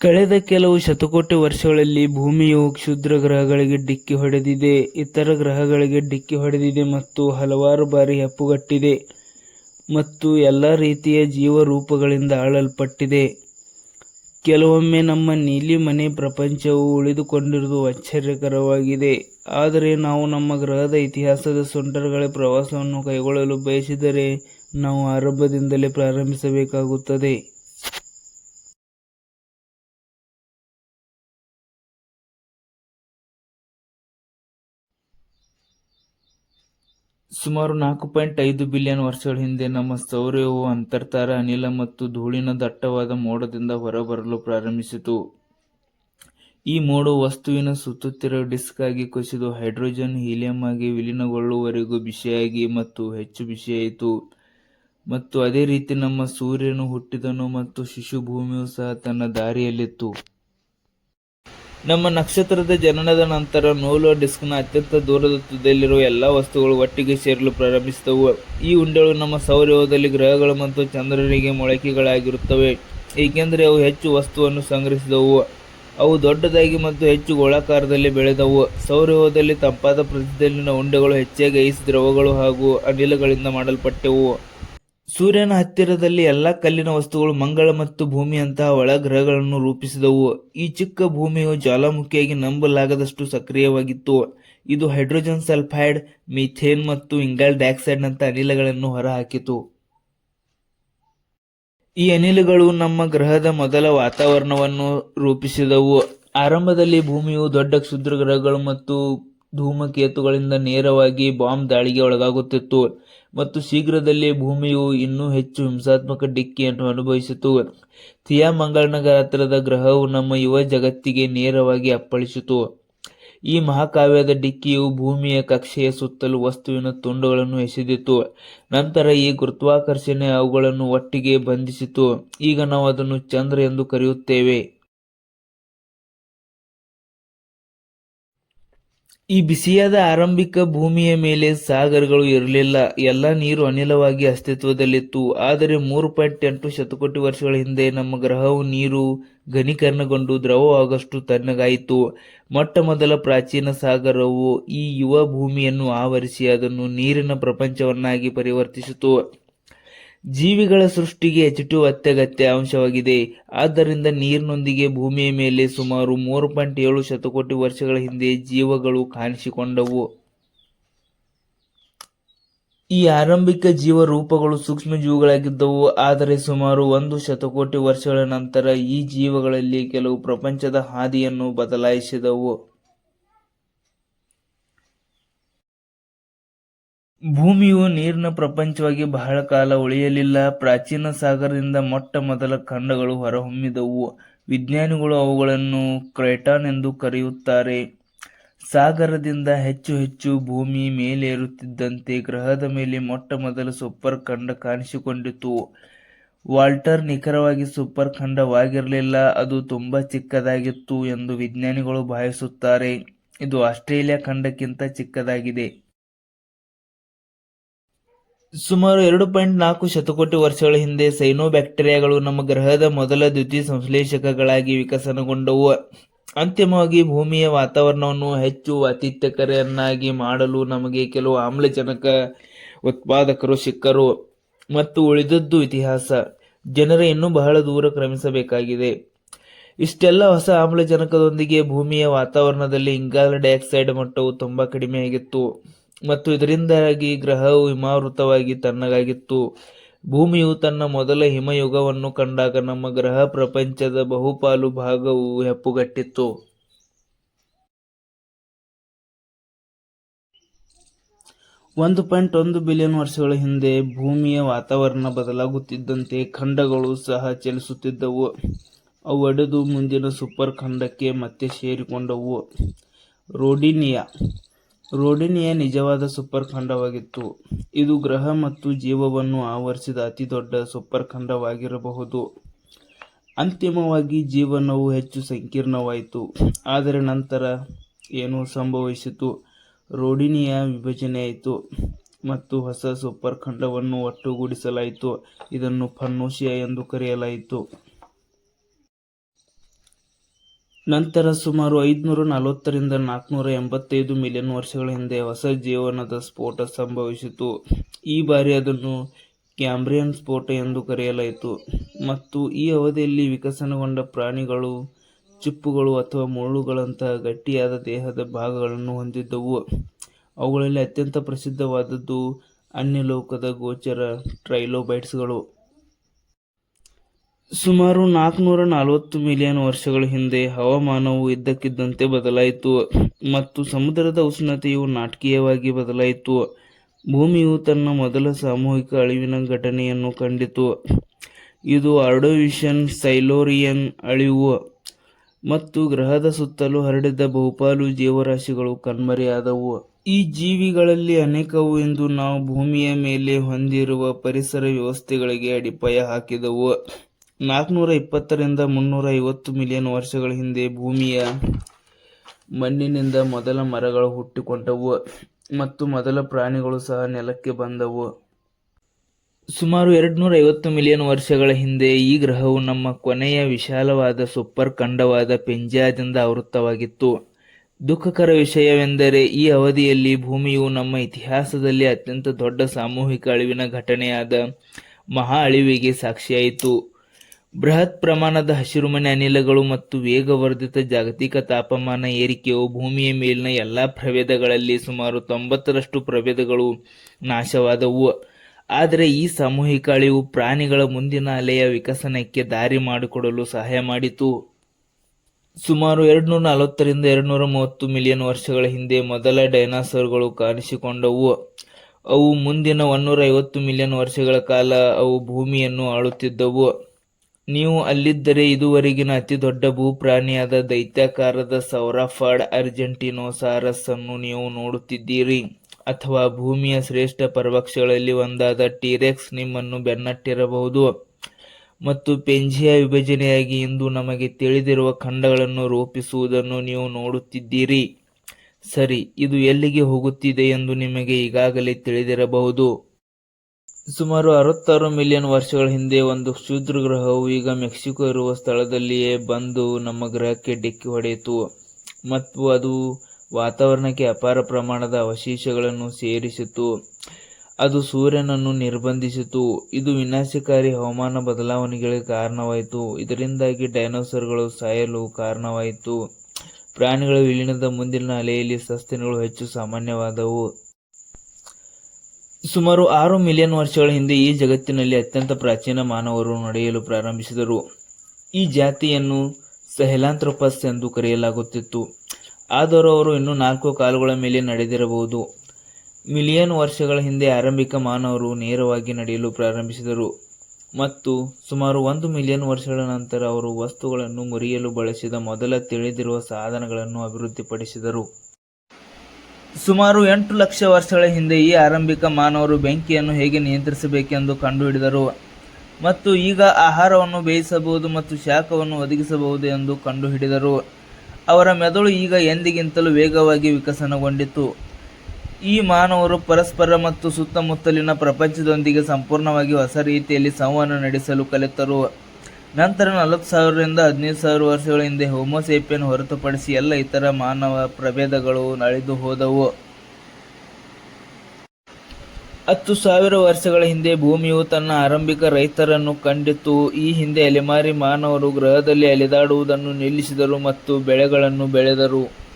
ಕಳೆದ ಕೆಲವು ಶತಕೋಟಿ ವರ್ಷಗಳಲ್ಲಿ ಭೂಮಿಯು ಕ್ಷುದ್ರ ಗ್ರಹಗಳಿಗೆ ಡಿಕ್ಕಿ ಹೊಡೆದಿದೆ, ಇತರ ಗ್ರಹಗಳಿಗೆ ಡಿಕ್ಕಿ ಹೊಡೆದಿದೆ ಮತ್ತು ಹಲವಾರು ಬಾರಿ ಹೆಪ್ಪುಗಟ್ಟಿದೆ ಮತ್ತು ಎಲ್ಲ ರೀತಿಯ ಜೀವರೂಪಗಳಿಂದ ಆಳಲ್ಪಟ್ಟಿದೆ ಕೆಲವೊಮ್ಮೆ ನಮ್ಮ ನೀಲಿ ಮನೆ ಪ್ರಪಂಚವು ಉಳಿದುಕೊಂಡಿರುವುದು ಆಶ್ಚರ್ಯಕರವಾಗಿದೆ. ಆದರೆ ನಾವು ನಮ್ಮ ಗ್ರಹದ ಇತಿಹಾಸದ ಸುಂಟರ್ಗಳ ಪ್ರವಾಸವನ್ನು ಕೈಗೊಳ್ಳಲು ಬಯಸಿದರೆ ನಾವು ಆರಂಭದಿಂದಲೇ ಪ್ರಾರಂಭಿಸಬೇಕಾಗುತ್ತದೆ. ಸುಮಾರು ನಾಲ್ಕು ಪಾಯಿಂಟ್ ಐದು ಬಿಲಿಯನ್ ವರ್ಷಗಳ ಹಿಂದೆ ನಮ್ಮ ಸೌರ್ಯವು ಅಂತರ್ತಾರ ಅನಿಲ ಮತ್ತು ಧೂಳಿನ ದಟ್ಟವಾದ ಮೋಡದಿಂದ ಹೊರಬರಲು ಪ್ರಾರಂಭಿಸಿತು. ಈ ಮೋಡ ವಸ್ತುವಿನ ಸುತ್ತುತ್ತಿರುವ ಡಿಸ್ಕ್ ಆಗಿ ಕುಸಿದು ಹೈಡ್ರೋಜನ್, ಹೀಲಿಯಂ ಆಗಿ ವಿಲೀನಗೊಳ್ಳುವವರೆಗೂ ಬಿಸಿಯಾಗಿ ಮತ್ತು ಹೆಚ್ಚು ಬಿಸಿಯಾಯಿತು. ಮತ್ತು ಅದೇ ರೀತಿ ನಮ್ಮ ಸೂರ್ಯನು ಹುಟ್ಟಿದನು ಮತ್ತು ಶಿಶು ಭೂಮಿಯು ಸಹ ತನ್ನ ದಾರಿಯಲ್ಲಿತ್ತು. ನಮ್ಮ ನಕ್ಷತ್ರದ ಜನನದ ನಂತರ ನೋಲೋ ಡಿಸ್ಕ್ನ ಅತ್ಯಂತ ದೂರದ ತುದಿಯಲ್ಲಿರುವ ಎಲ್ಲ ವಸ್ತುಗಳು ಒಟ್ಟಿಗೆ ಸೇರಲು ಪ್ರಾರಂಭಿಸಿದವು ಈ ಉಂಡೆಗಳು ನಮ್ಮ ಸೌರವ್ಯದಲ್ಲಿ ಗ್ರಹಗಳು ಮತ್ತು ಚಂದ್ರನಿಗೆ ಮೊಳಕೆಗಳಾಗಿರುತ್ತವೆ. ಏಕೆಂದರೆ ಅವು ಹೆಚ್ಚು ವಸ್ತುವನ್ನು ಸಂಗ್ರಹಿಸಿದವು. ಅವು ದೊಡ್ಡದಾಗಿ ಮತ್ತು ಹೆಚ್ಚು ಗೋಳಾಕಾರದಲ್ಲಿ ಬೆಳೆದವು. ಸೌರವ್ಯದಲ್ಲಿ ತಂಪಾದ ಪ್ರದೇಶದಲ್ಲಿನ ಉಂಡೆಗಳು ಹೆಚ್ಚಾಗಿ ಐಸ್ ದ್ರವಗಳು ಹಾಗೂ ಅನಿಲಗಳಿಂದ ಮಾಡಲ್ಪಟ್ಟವು. ಸೂರ್ಯನ ಹತ್ತಿರದಲ್ಲಿ ಎಲ್ಲಾ ಕಲ್ಲಿನ ವಸ್ತುಗಳು ಮಂಗಳ ಮತ್ತು ಭೂಮಿಯಂತಹ ಒಳಗ್ರಹಗಳನ್ನು ರೂಪಿಸಿದವು. ಈ ಚಿಕ್ಕ ಭೂಮಿಯು ಜ್ವಾಲಾಮುಖಿಯಾಗಿ ನಂಬಲಾಗದಷ್ಟು ಸಕ್ರಿಯವಾಗಿತ್ತು. ಇದು ಹೈಡ್ರೋಜನ್ ಸಲ್ಫೈಡ್, ಮೀಥೇನ್ ಮತ್ತು ಇಂಗಾಲ್ ಡೈಆಕ್ಸೈಡ್ನಂಥ ಅನಿಲಗಳನ್ನು ಹೊರಹಾಕಿತು. ಈ ಅನಿಲಗಳು ನಮ್ಮ ಗ್ರಹದ ಮೊದಲ ವಾತಾವರಣವನ್ನು ರೂಪಿಸಿದವು. ಆರಂಭದಲ್ಲಿ ಭೂಮಿಯು ದೊಡ್ಡ ಕ್ಷುದ್ರ ಗ್ರಹಗಳು ಮತ್ತು ಧೂಮಕೇತುಗಳಿಂದ ನೇರವಾಗಿ ಬಾಂಬ್ ದಾಳಿಗೆ ಒಳಗಾಗುತ್ತಿತ್ತು ಮತ್ತು ಶೀಘ್ರದಲ್ಲೇ ಭೂಮಿಯು ಇನ್ನೂ ಹೆಚ್ಚು ಹಿಂಸಾತ್ಮಕ ಡಿಕ್ಕಿಯನ್ನು ಅನುಭವಿಸಿತು. ಥಿಯಾ ಮಂಗಳನಗರ ಗ್ರಹವು ನಮ್ಮ ಯುವ ಜಗತ್ತಿಗೆ ನೇರವಾಗಿ ಅಪ್ಪಳಿಸಿತು. ಈ ಮಹಾಕಾವ್ಯದ ಡಿಕ್ಕಿಯು ಭೂಮಿಯ ಕಕ್ಷೆಯ ಸುತ್ತಲೂ ವಸ್ತುವಿನ ತುಂಡುಗಳನ್ನು ಎಸೆದಿತ್ತು. ನಂತರ ಈ ಗುರುತ್ವಾಕರ್ಷಣೆ ಅವುಗಳನ್ನು ಒಟ್ಟಿಗೆ ಬಂಧಿಸಿತು. ಈಗ ನಾವು ಅದನ್ನು ಚಂದ್ರ ಎಂದು ಕರೆಯುತ್ತೇವೆ. ಈ ಬಿಸಿಯಾದ ಆರಂಭಿಕ ಭೂಮಿಯ ಮೇಲೆ ಸಾಗರಗಳು ಇರಲಿಲ್ಲ. ಎಲ್ಲ ನೀರು ಅನಿಲವಾಗಿ ಅಸ್ತಿತ್ವದಲ್ಲಿತ್ತು. ಆದರೆ ಮೂರು ಪಾಯಿಂಟ್ ಎಂಟು ಶತಕೋಟಿ ವರ್ಷಗಳ ಹಿಂದೆ ನಮ್ಮ ಗ್ರಹವು ನೀರು ಘನೀಕರಣಗೊಂಡು ದ್ರವವಾಗಷ್ಟು ತಣ್ಣಗಾಯಿತು. ಮೊಟ್ಟ ಮೊದಲ ಪ್ರಾಚೀನ ಸಾಗರವು ಈ ಯುವ ಭೂಮಿಯನ್ನು ಆವರಿಸಿ ಅದನ್ನು ನೀರಿನ ಪ್ರಪಂಚವನ್ನಾಗಿ ಪರಿವರ್ತಿಸಿತು. ಜೀವಿಗಳ ಸೃಷ್ಟಿಗೆ ಎಚ್ ಅತ್ಯಗತ್ಯ ಅಂಶವಾಗಿದೆ. ಆದ್ದರಿಂದ ನೀರಿನೊಂದಿಗೆ ಭೂಮಿಯ ಮೇಲೆ ಸುಮಾರು ಮೂರು ಪಾಯಿಂಟ್ ಏಳು ಶತಕೋಟಿ ವರ್ಷಗಳ ಹಿಂದೆ ಜೀವಗಳು ಕಾಣಿಸಿಕೊಂಡವು. ಈ ಆರಂಭಿಕ ಜೀವರೂಪಗಳು ಸೂಕ್ಷ್ಮಜೀವಿಗಳಾಗಿದ್ದವು. ಆದರೆ ಸುಮಾರು ಒಂದು ಶತಕೋಟಿ ವರ್ಷಗಳ ನಂತರ ಈ ಜೀವಗಳಲ್ಲಿ ಕೆಲವು ಪ್ರಪಂಚದ ಹಾದಿಯನ್ನು ಬದಲಾಯಿಸಿದವು. ಭೂಮಿಯು ನೀರಿನ ಪ್ರಪಂಚವಾಗಿ ಬಹಳ ಕಾಲ ಉಳಿಯಲಿಲ್ಲ. ಪ್ರಾಚೀನ ಸಾಗರದಿಂದ ಮೊಟ್ಟ ಮೊದಲ ಖಂಡಗಳು ಹೊರಹೊಮ್ಮಿದವು. ವಿಜ್ಞಾನಿಗಳು ಅವುಗಳನ್ನು ಕ್ರೈಟಾನ್ ಎಂದು ಕರೆಯುತ್ತಾರೆ. ಸಾಗರದಿಂದ ಹೆಚ್ಚು ಹೆಚ್ಚು ಭೂಮಿ ಮೇಲೇರುತ್ತಿದ್ದಂತೆ ಗ್ರಹದ ಮೇಲೆ ಮೊಟ್ಟ ಮೊದಲ ಸೂಪರ್ ಖಂಡ ಕಾಣಿಸಿಕೊಂಡಿತು. ವಾಲ್ಟರ್ ನಿಖರವಾಗಿ ಸೂಪರ್ ಖಂಡವಾಗಿರಲಿಲ್ಲ. ಅದು ತುಂಬಾ ಚಿಕ್ಕದಾಗಿತ್ತು ಎಂದು ವಿಜ್ಞಾನಿಗಳು ಭಾವಿಸುತ್ತಾರೆ. ಇದು ಆಸ್ಟ್ರೇಲಿಯಾ ಖಂಡಕ್ಕಿಂತ ಚಿಕ್ಕದಾಗಿದೆ. ಸುಮಾರು ಎರಡು ಪಾಯಿಂಟ್ ನಾಲ್ಕು ಶತಕೋಟಿ ವರ್ಷಗಳ ಹಿಂದೆ ಸೈನೋ ಬ್ಯಾಕ್ಟೀರಿಯಾಗಳು ನಮ್ಮ ಗ್ರಹದ ಮೊದಲ ದ್ಯುತಿ ಸಂಶ್ಲೇಷಕಗಳಾಗಿ ವಿಕಸನಗೊಂಡವು. ಅಂತಿಮವಾಗಿ ಭೂಮಿಯ ವಾತಾವರಣವನ್ನು ಹೆಚ್ಚು ಅತಿಥ್ಯಕರನ್ನಾಗಿ ಮಾಡಲು ನಮಗೆ ಕೆಲವು ಆಮ್ಲಜನಕ ಉತ್ಪಾದಕರು ಸಿಕ್ಕರು ಮತ್ತು ಉಳಿದದ್ದು ಇತಿಹಾಸ. ಜನರ ಇನ್ನೂ ಬಹಳ ದೂರ ಕ್ರಮಿಸಬೇಕಾಗಿದೆ. ಇಷ್ಟೆಲ್ಲ ಹೊಸ ಆಮ್ಲಜನಕದೊಂದಿಗೆ ಭೂಮಿಯ ವಾತಾವರಣದಲ್ಲಿ ಇಂಗಾಲ ಡೈಆಕ್ಸೈಡ್ ಮಟ್ಟವು ತುಂಬಾ ಕಡಿಮೆಯಾಗಿತ್ತು. ಮತ್ತು ಇದರಿಂದಾಗಿ ಗ್ರಹವು ಹಿಮಾವೃತವಾಗಿ ತಣ್ಣಗಾಗಿತ್ತು ಭೂಮಿಯು ತನ್ನ ಮೊದಲ ಹಿಮಯುಗವನ್ನು ಕಂಡಾಗ ನಮ್ಮ ಗ್ರಹ ಪ್ರಪಂಚದ ಬಹುಪಾಲು ಭಾಗವು ಹೆಪ್ಪುಗಟ್ಟಿತ್ತು. ಒಂದು ಪಾಯಿಂಟ್ ಒಂದು ಬಿಲಿಯನ್ ವರ್ಷಗಳ ಹಿಂದೆ ಭೂಮಿಯ ವಾತಾವರಣ ಬದಲಾಗುತ್ತಿದ್ದಂತೆ ಖಂಡಗಳು ಸಹ ಚಲಿಸುತ್ತಿದ್ದವು. ಅವು ಒಡೆದು ಮುಂದಿನ ಸೂಪರ್ ಖಂಡಕ್ಕೆ ಮತ್ತೆ ಸೇರಿಕೊಂಡವು. ರೋಡಿನಿಯಾ ರೋಡಿನಿಯ ನಿಜವಾದ ಸೂಪರ್ ಖಂಡವಾಗಿತ್ತು ಇದು ಗ್ರಹ ಮತ್ತು ಜೀವವನ್ನು ಆವರಿಸಿದ ಅತಿದೊಡ್ಡ ಸೂಪರ್ ಖಂಡವಾಗಿರಬಹುದು ಅಂತಿಮವಾಗಿ ಜೀವನವು ಹೆಚ್ಚು ಸಂಕೀರ್ಣವಾಯಿತು. ಆದರೆ ನಂತರ ಏನು ಸಂಭವಿಸಿತು. ರೋಡಿನಿಯ ವಿಭಜನೆಯಾಯಿತು ಮತ್ತು ಹೊಸ ಸೂಪರ್ ಖಂಡವನ್ನು ಒಟ್ಟುಗೂಡಿಸಲಾಯಿತು. ಇದನ್ನು ಫನ್ನೋಸಿಯಾ ಎಂದು ಕರೆಯಲಾಯಿತು. ನಂತರ ಸುಮಾರು ಐದುನೂರ ನಲವತ್ತರಿಂದ ನಾಲ್ಕುನೂರ ಎಂಬತ್ತೈದು ಮಿಲಿಯನ್ ವರ್ಷಗಳ ಹಿಂದೆ ಹೊಸ ಜೀವನದ ಸ್ಫೋಟ ಸಂಭವಿಸಿತು. ಈ ಬಾರಿ ಅದನ್ನು ಕ್ಯಾಂಬ್ರಿಯನ್ ಸ್ಫೋಟ ಎಂದು ಕರೆಯಲಾಯಿತು. ಮತ್ತು ಈ ಅವಧಿಯಲ್ಲಿ ವಿಕಸನಗೊಂಡ ಪ್ರಾಣಿಗಳು, ಚಿಪ್ಪುಗಳು ಅಥವಾ ಮುಳ್ಳುಗಳಂತಹ ಗಟ್ಟಿಯಾದ ದೇಹದ ಭಾಗಗಳನ್ನು ಹೊಂದಿದ್ದವು. ಅವುಗಳಲ್ಲಿ ಅತ್ಯಂತ ಪ್ರಸಿದ್ಧವಾದದ್ದು ಅನ್ಯಲೋಕದ ಗೋಚರ ಟ್ರೈಲೋಬೈಟ್ಸ್ಗಳು. ಸುಮಾರು ನಾಲ್ಕುನೂರ ನಲವತ್ತು ಮಿಲಿಯನ್ ವರ್ಷಗಳ ಹಿಂದೆ ಹವಾಮಾನವು ಇದ್ದಕ್ಕಿದ್ದಂತೆ ಬದಲಾಯಿತು ಮತ್ತು ಸಮುದ್ರದ ಉಷ್ಣತೆಯು ನಾಟಕೀಯವಾಗಿ ಬದಲಾಯಿತು. ಭೂಮಿಯು ತನ್ನ ಮೊದಲ ಸಾಮೂಹಿಕ ಅಳಿವಿನ ಘಟನೆಯನ್ನು ಕಂಡಿತು. ಇದು ಆರ್ಡೋವಿಷನ್ ಸೈಲೋರಿಯನ್ ಅಳಿವು ಮತ್ತು ಗ್ರಹದ ಸುತ್ತಲೂ ಹರಡಿದ ಬಹುಪಾಲು ಜೀವರಾಶಿಗಳು ಕಣ್ಮರೆಯಾದವು. ಈ ಜೀವಿಗಳಲ್ಲಿ ಅನೇಕವು ಇಂದು ನಾವು ಭೂಮಿಯ ಮೇಲೆ ಹೊಂದಿರುವ ಪರಿಸರ ವ್ಯವಸ್ಥೆಗಳಿಗೆ ಅಡಿಪಾಯ ಹಾಕಿದವು. ನಾಲ್ಕುನೂರ ಇಪ್ಪತ್ತರಿಂದ ಮುನ್ನೂರ ಐವತ್ತು ಮಿಲಿಯನ್ ವರ್ಷಗಳ ಹಿಂದೆ ಭೂಮಿಯ ಮಣ್ಣಿನಿಂದ ಮೊದಲ ಮರಗಳು ಹುಟ್ಟಿಕೊಂಡವು ಮತ್ತು ಮೊದಲ ಪ್ರಾಣಿಗಳು ಸಹ ನೆಲಕ್ಕೆ ಬಂದವು. ಸುಮಾರು ಎರಡುನೂರ ಐವತ್ತು ಮಿಲಿಯನ್ ವರ್ಷಗಳ ಹಿಂದೆ ಈ ಗ್ರಹವು ನಮ್ಮ ಕೊನೆಯ ವಿಶಾಲವಾದ ಸೂಪರ್ ಖಂಡವಾದ ಪೆಂಜಾದಿಂದ ಆವೃತ್ತವಾಗಿತ್ತು. ದುಃಖಕರ ವಿಷಯವೆಂದರೆ ಈ ಅವಧಿಯಲ್ಲಿ ಭೂಮಿಯು ನಮ್ಮ ಇತಿಹಾಸದಲ್ಲಿ ಅತ್ಯಂತ ದೊಡ್ಡ ಸಾಮೂಹಿಕ ಅಳಿವಿನ ಘಟನೆಯಾದ ಮಹಾ ಅಳಿವಿಗೆ ಸಾಕ್ಷಿಯಾಯಿತು. ಬೃಹತ್ ಪ್ರಮಾಣದ ಹಸಿರುಮನೆ ಅನಿಲಗಳು ಮತ್ತು ವೇಗವರ್ಧಿತ ಜಾಗತಿಕ ತಾಪಮಾನ ಏರಿಕೆಯು ಭೂಮಿಯ ಮೇಲಿನ ಎಲ್ಲಾ ಪ್ರಭೇದಗಳಲ್ಲಿ ಸುಮಾರು ತೊಂಬತ್ತರಷ್ಟು ಪ್ರಭೇದಗಳು ನಾಶವಾದವು. ಆದರೆ ಈ ಸಾಮೂಹಿಕ ಅಳಿವು ಪ್ರಾಣಿಗಳ ಮುಂದಿನ ಅಲೆಯ ವಿಕಸನಕ್ಕೆ ದಾರಿ ಮಾಡಿಕೊಡಲು ಸಹಾಯ ಮಾಡಿತು. ಸುಮಾರು ಎರಡುನೂರ ನಲವತ್ತರಿಂದ ಎರಡುನೂರ ಮೂವತ್ತು ಮಿಲಿಯನ್ ವರ್ಷಗಳ ಹಿಂದೆ ಮೊದಲ ಡೈನಾಸರ್ಗಳು ಕಾಣಿಸಿಕೊಂಡವು. ಅವು ಮುಂದಿನ ಒನ್ನೂರ ಐವತ್ತು ಮಿಲಿಯನ್ ವರ್ಷಗಳ ಕಾಲ ಅವು ಭೂಮಿಯನ್ನು ಆಳುತ್ತಿದ್ದವು. ನೀವು ಅಲ್ಲಿದ್ದರೆ ಇದುವರೆಗಿನ ಅತಿದೊಡ್ಡ ಭೂಪ್ರಾಣಿಯಾದ ದೈತ್ಯಾಕಾರದ ಸೌರಾಫಾಡ್ ಅರ್ಜೆಂಟಿನೋಸಾರಸ್ ಅನ್ನು ನೀವು ನೋಡುತ್ತಿದ್ದೀರಿ. ಅಥವಾ ಭೂಮಿಯ ಶ್ರೇಷ್ಠ ಪರ್ವಕ್ಷಗಳಲ್ಲಿ ಒಂದಾದ ಟೀರೆಕ್ಸ್ ನಿಮ್ಮನ್ನು ಬೆನ್ನಟ್ಟಿರಬಹುದು. ಮತ್ತು ಪೆಂಜಿಯಾ ವಿಭಜನೆಯಾಗಿ ಇಂದು ನಮಗೆ ತಿಳಿದಿರುವ ಖಂಡಗಳನ್ನು ರೂಪಿಸುವುದನ್ನು ನೀವು ನೋಡುತ್ತಿದ್ದೀರಿ. ಸರಿ, ಇದು ಎಲ್ಲಿಗೆ ಹೋಗುತ್ತಿದೆ ಎಂದು ನಿಮಗೆ ಈಗಾಗಲೇ ತಿಳಿದಿರಬಹುದು. ಸುಮಾರು ಅರವತ್ತಾರು ಮಿಲಿಯನ್ ವರ್ಷಗಳ ಹಿಂದೆ ಒಂದು ಕ್ಷುದ್ರ ಗ್ರಹವು ಈಗ ಮೆಕ್ಸಿಕೋ ಇರುವ ಸ್ಥಳದಲ್ಲಿಯೇ ಬಂದು ನಮ್ಮ ಗ್ರಹಕ್ಕೆ ಡಿಕ್ಕಿ ಹೊಡೆಯಿತು. ಮತ್ತು ಅದು ವಾತಾವರಣಕ್ಕೆ ಅಪಾರ ಪ್ರಮಾಣದ ಅವಶೇಷಗಳನ್ನು ಸೇರಿಸಿತು. ಅದು ಸೂರ್ಯನನ್ನು ನಿರ್ಬಂಧಿಸಿತು. ಇದು ವಿನಾಶಕಾರಿ ಹವಾಮಾನ ಬದಲಾವಣೆಗಳಿಗೆ ಕಾರಣವಾಯಿತು. ಇದರಿಂದಾಗಿ ಡೈನೋಸರ್ಗಳು ಸಾಯಲು ಕಾರಣವಾಯಿತು. ಪ್ರಾಣಿಗಳ ವಿಲೀನದ ಮುಂದಿನ ಅಲೆಯಲ್ಲಿ ಸಸ್ತನಿಗಳು ಹೆಚ್ಚು ಸಾಮಾನ್ಯವಾದವು. ಸುಮಾರು ಆರು ಮಿಲಿಯನ್ ವರ್ಷಗಳ ಹಿಂದೆ ಈ ಜಗತ್ತಿನಲ್ಲಿ ಅತ್ಯಂತ ಪ್ರಾಚೀನ ಮಾನವರು ನಡೆಯಲು ಪ್ರಾರಂಭಿಸಿದರು. ಈ ಜಾತಿಯನ್ನು ಸಹೆಲಾಂಥ್ರೋಪಸ್ ಎಂದು ಕರೆಯಲಾಗುತ್ತಿತ್ತು. ಆದರೂ ಅವರು ಇನ್ನೂ ನಾಲ್ಕು ಕಾಲುಗಳ ಮೇಲೆ ನಡೆದಿರಬಹುದು. ಮಿಲಿಯನ್ ವರ್ಷಗಳ ಹಿಂದೆ ಆರಂಭಿಕ ಮಾನವರು ನೇರವಾಗಿ ನಡೆಯಲು ಪ್ರಾರಂಭಿಸಿದರು. ಮತ್ತು ಸುಮಾರು ಒಂದು ಮಿಲಿಯನ್ ವರ್ಷಗಳ ನಂತರ ಅವರು ವಸ್ತುಗಳನ್ನು ಮುರಿಯಲು ಬಳಸಿದ ಮೊದಲ ತಿಳಿದಿರುವ ಸಾಧನಗಳನ್ನು ಅಭಿವೃದ್ಧಿಪಡಿಸಿದರು. ಸುಮಾರು ಎಂಟು ಲಕ್ಷ ವರ್ಷಗಳ ಹಿಂದೆ ಈ ಆರಂಭಿಕ ಮಾನವರು ಬೆಂಕಿಯನ್ನು ಹೇಗೆ ನಿಯಂತ್ರಿಸಬೇಕೆಂದು ಕಂಡುಹಿಡಿದರು ಮತ್ತು ಈಗ ಆಹಾರವನ್ನು ಬೇಯಿಸಬಹುದು ಮತ್ತು ಶಾಖವನ್ನು ಒದಗಿಸಬಹುದು ಎಂದು ಕಂಡುಹಿಡಿದರು. ಅವರ ಮೆದುಳು ಈಗ ಎಂದಿಗಿಂತಲೂ ವೇಗವಾಗಿ ವಿಕಸನಗೊಂಡಿತು ಈ ಮಾನವರು ಪರಸ್ಪರ ಮತ್ತು ಸುತ್ತಮುತ್ತಲಿನ ಪ್ರಪಂಚದೊಂದಿಗೆ ಸಂಪೂರ್ಣವಾಗಿ ಹೊಸ ರೀತಿಯಲ್ಲಿ ಸಂವಹನ ನಡೆಸಲು ಕಲಿತರು. ನಂತರ ನಲವತ್ತು ಸಾವಿರದಿಂದ ಹದಿನೈದು ಸಾವಿರ ವರ್ಷಗಳ ಹಿಂದೆ ಹೋಮೋಸೇಪಿಯನ್ ಹೊರತುಪಡಿಸಿ ಎಲ್ಲ ಇತರ ಮಾನವ ಪ್ರಭೇದಗಳು ನಳಿದು ಹೋದವು. ಹತ್ತು ಸಾವಿರ ವರ್ಷಗಳ ಹಿಂದೆ ಭೂಮಿಯು ತನ್ನ ಆರಂಭಿಕ ರೈತರನ್ನು ಕಂಡಿತು. ಈ ಹಿಂದೆ ಅಲೆಮಾರಿ ಮಾನವರು ಗ್ರಹದಲ್ಲಿ ಅಲೆದಾಡುವುದನ್ನು ನಿಲ್ಲಿಸಿದರು ಮತ್ತು ಬೆಳೆಗಳನ್ನು ಬೆಳೆದರು.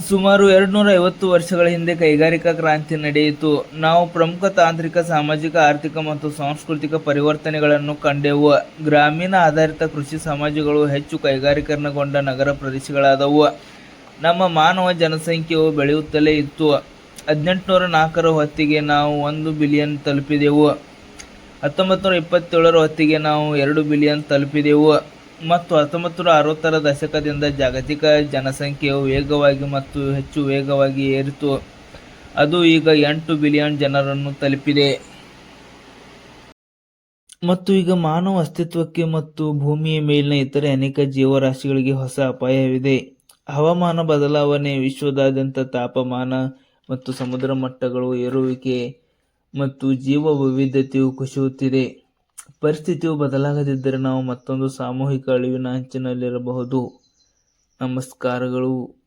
ಸುಮಾರು ಎರಡುನೂರ ಐವತ್ತು ವರ್ಷಗಳ ಹಿಂದೆ ಕೈಗಾರಿಕಾ ಕ್ರಾಂತಿ ನಡೆಯಿತು. ನಾವು ಪ್ರಮುಖ ತಾಂತ್ರಿಕ, ಸಾಮಾಜಿಕ, ಆರ್ಥಿಕ ಮತ್ತು ಸಾಂಸ್ಕೃತಿಕ ಪರಿವರ್ತನೆಗಳನ್ನು ಕಂಡೆವು. ಗ್ರಾಮೀಣ ಆಧಾರಿತ ಕೃಷಿ ಸಮಾಜಗಳು ಹೆಚ್ಚು ಕೈಗಾರಿಕರಣಗೊಂಡ ನಗರ ಪ್ರದೇಶಗಳಾದವು. ನಮ್ಮ ಮಾನವ ಜನಸಂಖ್ಯೆಯು ಬೆಳೆಯುತ್ತಲೇ ಇತ್ತು. ಹದಿನೆಂಟುನೂರ ನಾಲ್ಕರ ಹೊತ್ತಿಗೆ ನಾವು ಒಂದು ಬಿಲಿಯನ್ ತಲುಪಿದೆವು. ಹತ್ತೊಂಬತ್ತು ನೂರ ಇಪ್ಪತ್ತೇಳರ ಹೊತ್ತಿಗೆ ನಾವು ಎರಡು ಬಿಲಿಯನ್ ತಲುಪಿದೆವು. ಮತ್ತು ಹತ್ತೊಂಬತ್ತು ನೂರ ಅರವತ್ತರ ದಶಕದಿಂದ ಜಾಗತಿಕ ಜನಸಂಖ್ಯೆಯು ವೇಗವಾಗಿ ಮತ್ತು ಹೆಚ್ಚು ವೇಗವಾಗಿ ಏರಿತು. ಅದು ಈಗ ಎಂಟು ಬಿಲಿಯನ್ ಜನರನ್ನು ತಲುಪಿದೆ. ಮತ್ತು ಈಗ ಮಾನವ ಅಸ್ತಿತ್ವಕ್ಕೆ ಮತ್ತು ಭೂಮಿಯ ಮೇಲಿನ ಇತರೆ ಅನೇಕ ಜೀವರಾಶಿಗಳಿಗೆ ಹೊಸ ಅಪಾಯವಿದೆ. ಹವಾಮಾನ ಬದಲಾವಣೆ, ವಿಶ್ವದಾದ್ಯಂತ ತಾಪಮಾನ ಮತ್ತು ಸಮುದ್ರ ಮಟ್ಟಗಳು ಏರುವಿಕೆ ಮತ್ತು ಜೀವ ವೈವಿಧ್ಯತೆಯು ಕುಸಿಯುತ್ತಿದೆ. ಪರಿಸ್ಥಿತಿಯು ಬದಲಾಗದಿದ್ದರೆ ನಾವು ಮತ್ತೊಂದು ಸಾಮೂಹಿಕ ಅಳಿವಿನ ಅಂಚಿನಲ್ಲಿರಬಹುದು. ನಮಸ್ಕಾರಗಳು.